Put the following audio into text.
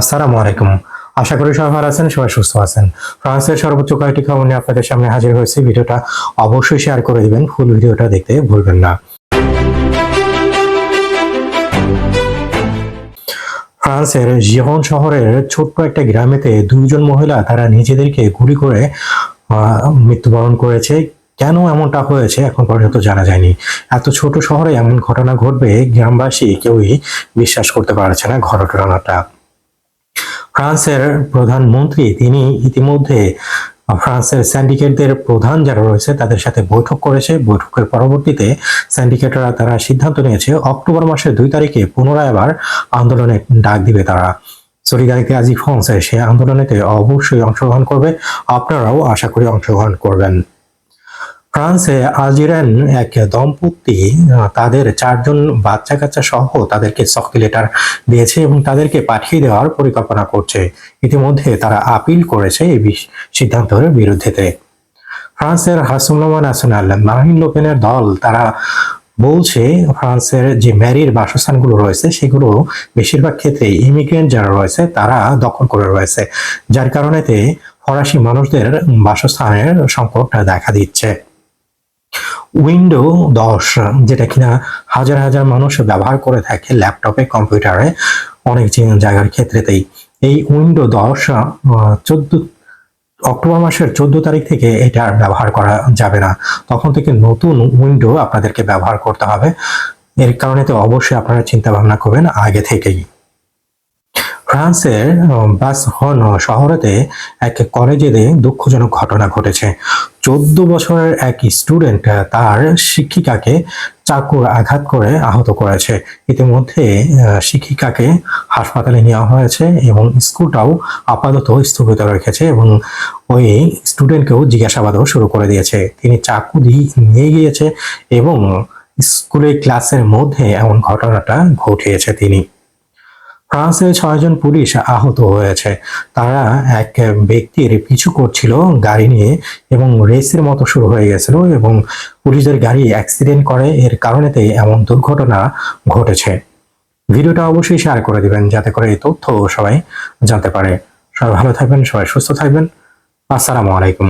আসসালামু আলাইকুম। আশা করি সবাই ভালো আছেন, সবাই সুস্থ আছেন। ফ্রান্সের সর্বোচ্চ কয়েকটি খবর নিয়ে আপনাদের সামনে হাজির হয়েছে। ভিডিওটা অবশ্যই শেয়ার করে দিবেন, ফুল ভিডিওটা দেখতে ভুলবেন না। ফ্রান্সের জিয়ন শহরের ছোট্ট একটা গ্রামেতে দুইজন মহিলা তারা নিজেদেরকে গুলি করে মৃত্যুবরণ করেছে। কেন এমনটা হয়েছে এখন পর্যন্ত জানা যায়নি। এত ছোট শহরে এমন ঘটনা ঘটবে, গ্রামবাসী কেউই বিশ্বাস করতে পারছে না ঘটনাটা। ফ্রান্সের প্রধানমন্ত্রী, তিনি ইতিমধ্যে ফ্রান্সের স্যান্ডিকেটদের প্রধান যারা রয়েছে, তাদের সাথে বৈঠক করেছে। বৈঠকের পরবর্তীতে স্যান্ডিকেটরা তারা সিদ্ধান্ত নিয়েছে, অক্টোবর মাসের দুই তারিখে পুনরায় আবার আন্দোলনে ডাক দিবে তারা। সরিদারিতে আজি ফ্রান্সে সে আন্দোলনেতে অবশ্যই অংশগ্রহণ করবে। আপনারাও আশা করি অংশগ্রহণ করবেন। ফ্রান্সে আলজেরিয়ান এক দম্পতি তাদের চারজন বাচ্চা কাচ্চা সহ তাদেরকে শক্তি লেটার দিয়েছে এবং তাদেরকে পাঠিয়ে দেওয়ার পরিকল্পনা করছে। ইতিমধ্যে তারা আপিল করেছে এই সিদ্ধান্তের বিরুদ্ধেতে। ফ্রান্সের হাসুমনামা ন্যাশনাল মারিন লোপেনের দল, তারা বলছে ফ্রান্সের যে ম্যারির বাসস্থানগুলো রয়েছে, সেগুলো বেশিরভাগ ক্ষেত্রে ইমিগ্রেন্ট যারা রয়েছে, তারা দখল করে রয়েছে। যার কারণেতে ফরাসি মানুষদের বাসস্থানের সংকট দেখা দিচ্ছে। উইন্ডো দশ, যেটা কিনা হাজার হাজার মানুষ ব্যবহার করে থাকে ল্যাপটপে, কম্পিউটারে, অনেক জায়গার ক্ষেত্রেতেই। এই উইন্ডো দশ চোদ্দ অক্টোবর মাসের চোদ্দ তারিখ থেকে এটা আর ব্যবহার করা যাবে না। তখন থেকে নতুন উইন্ডো আপনাদেরকে ব্যবহার করতে হবে। এর কারণে তো অবশ্যই আপনারা চিন্তা ভাবনা করবেন আগে থেকেই। ফ্রান্সের বাস হন শহরেতে এক কলেজে দুঃখজনক ঘটনা ঘটেছে। চোদ্দ বছরের এক স্টুডেন্ট তার শিক্ষিকাকে চাকুর আঘাত করে আহত করেছে। ইতিমধ্যে শিক্ষিকাকে হাসপাতালে নেওয়া হয়েছে এবং স্কুলটাও আপাতত স্থগিত রেখেছে এবং ওই স্টুডেন্টকেও জিজ্ঞাসাবাদও শুরু করে দিয়েছে। তিনি চাকু দিয়ে নিয়ে গিয়েছে এবং স্কুলের ক্লাসের মধ্যে এমন ঘটনাটা ঘটিয়েছে তিনি। ফ্রান্সে ছয়জন পুলিশ আহত হয়েছে। তারা এক ব্যক্তির পিছু করছিল, গাড়ি নিয়ে, এবং রেসের মতো শুরু হয়ে গেছিল, এবং পুলিশের গাড়ি অ্যাক্সিডেন্ট করে। এর কারণেতে এমন দুর্ঘটনা ঘটেছে। ভিডিওটা অবশ্যই শেয়ার করে দিবেন, যাতে করে এই তথ্য সবাই জানতে পারে। সবাই ভালো থাকবেন, সবাই সুস্থ থাকবেন। আসসালামু আলাইকুম।